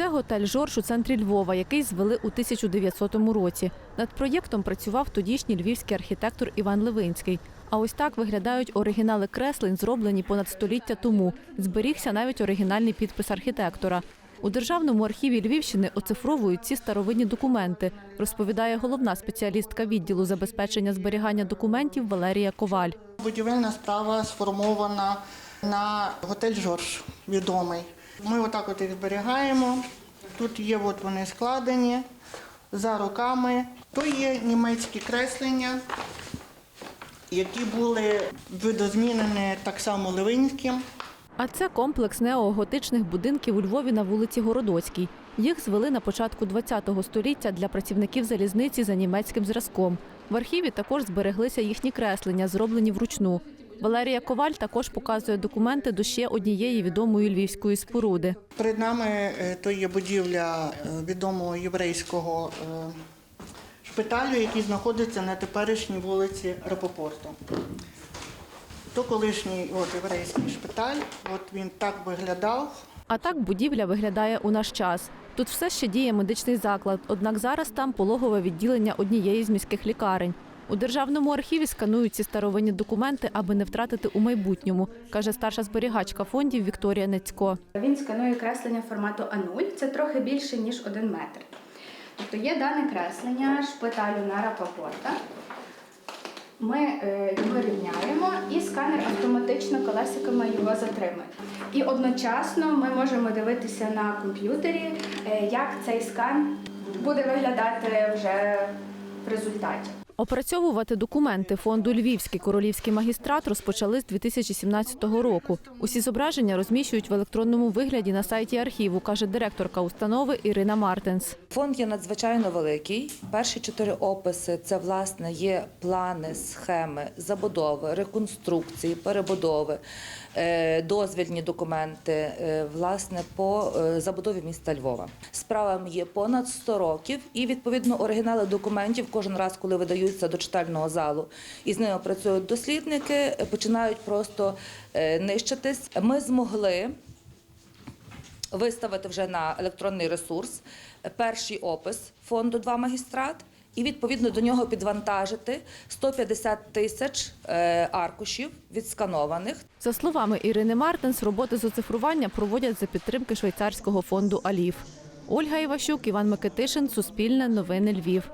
Це готель Жорж у центрі Львова, який звели у 1900 році. Над проєктом працював тодішній львівський архітектор Іван Левинський. А ось так виглядають оригінали креслень, зроблені понад століття тому. Зберігся навіть оригінальний підпис архітектора. У Державному архіві Львівщини оцифровують ці старовинні документи, розповідає головна спеціалістка відділу забезпечення зберігання документів Валерія Коваль. Будівельна справа сформована на готель Жорж, відомий. Ми отак от їх зберігаємо. Тут є от вони складені за роками. То є німецькі креслення, які були видозмінені так само Левинським. А це комплекс неоготичних будинків у Львові на вулиці Городоцькій. Їх звели на початку ХХ століття для працівників залізниці за німецьким зразком. В архіві також збереглися їхні креслення, зроблені вручну. Валерія Коваль також показує документи до ще однієї відомої львівської споруди. Перед нами е, то є будівля е, відомого єврейського е, шпиталю, який знаходиться на теперішній вулиці Рапопорту. То колишній от, єврейський шпиталь, от він так виглядав. А так будівля виглядає у наш час. Тут все ще діє медичний заклад, однак зараз там пологове відділення однієї з міських лікарень. У державному архіві сканують ці старовинні документи, аби не втратити у майбутньому, каже старша зберігачка фондів Вікторія Нецько. Він сканує креслення формату А0, це трохи більше, ніж один метр. Тобто є дане креслення шпиталю на Рапопорта. Ми е, його рівняємо і сканер автоматично колесиками його затримує. І одночасно ми можемо дивитися на комп'ютері, е, як цей скан буде виглядати вже в результаті. Опрацьовувати документи фонду Львівський королівський магістрат розпочали з 2017 року. Усі зображення розміщують в електронному вигляді на сайті архіву, каже директорка установи Ірина Мартенс. Фонд є надзвичайно великий. Перші чотири описи це власне є плани, схеми забудови, реконструкції, перебудови, е, дозвільні документи е, власне по е, забудові міста Львова. Справам є понад 100 років, і відповідно оригінали документів кожен раз, коли видаються до читального залу, і з ними працюють дослідники, е, починають просто е, нищитись. Ми змогли виставити вже на електронний ресурс перший опис фонду «Два магістрат і відповідно до нього підвантажити 150 тисяч е, аркушів відсканованих. За словами Ірини Мартенс, роботи з оцифрування проводять за підтримки швейцарського фонду Алів. Ольга Іващук, Іван Микитишин, Суспільне, Новини Львів.